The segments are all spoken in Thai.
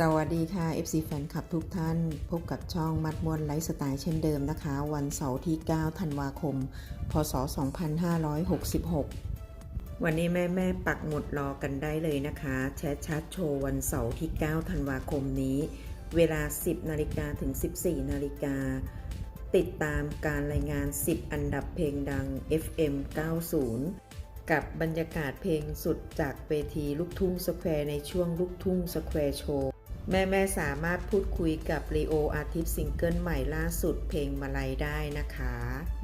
สวัสดีค่ะ FC แฟนคลับทุกท่าน พบกับช่องมัดมวนไลฟ์สไตล์เช่นเดิมนะคะ วันเสาร์ที่ 9 ธันวาคม พศ 2566 วันนี้แม่แม่ๆปักหมุดรอกันได้เลยนะคะ แชทชัดโชว์วันเสาร์ที่ 9 ธันวาคมนี้ เวลา 10 นาฬิกาถึง 14 นาฬิกา ติดตามการรายงาน 10 อันดับเพลงดัง FM 90กับบรรยากาศเพลงสุดจากเวทีลูกทุ่งสแควร์ในช่วงลูกทุ่งสแควร์โชว์ แม่แม่สามารถพูดคุยกับ r ีโออาทิตย์ซิงเกิลใหม่ล่าสุดเพลงมาลัยได้นะคะ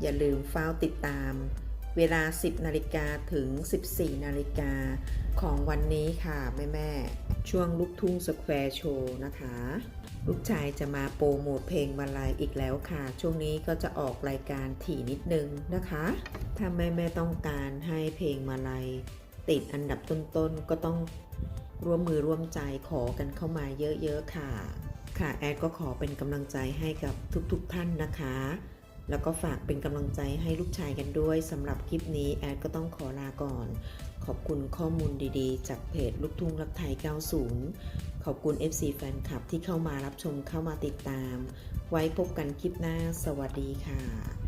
อย่าลืมเฝ้าติดตาม เวลา 10นาฬิกาถึง 14นาฬิกาของวันนี้ค่ะ แม่แม่ช่วงลูกทุ่งสแควร์โชว์นะคะ ลูกชายจะมาโปรโมทเพลงมาลัยอีกแล้วค่ะ ช่วงนี้ก็จะออกรายการถี่นิดนึงนะคะ ถ้าแม่แม่ต้องการให้เพลงมาลัยติดอันดับต้นๆก็ต้อง ร่วมมือร่วมใจขอกันเข้ามาเยอะๆค่ะ ค่ะแอดก็ขอเป็นกำลังใจให้กับทุกๆท่านนะคะ แล้วก็ฝากเป็นกำลังใจให้ลูกชายกันด้วยสำหรับคลิปนี้แอดก็ต้องขอลาก่อน ขอบคุณข้อมูลดีๆ จากเพจลูกทุ่งรักไทย 90 ขอบคุณ FC แฟนคลับที่เข้ามารับชมเข้ามาติดตาม ไว้พบกันคลิปหน้า สวัสดีค่ะ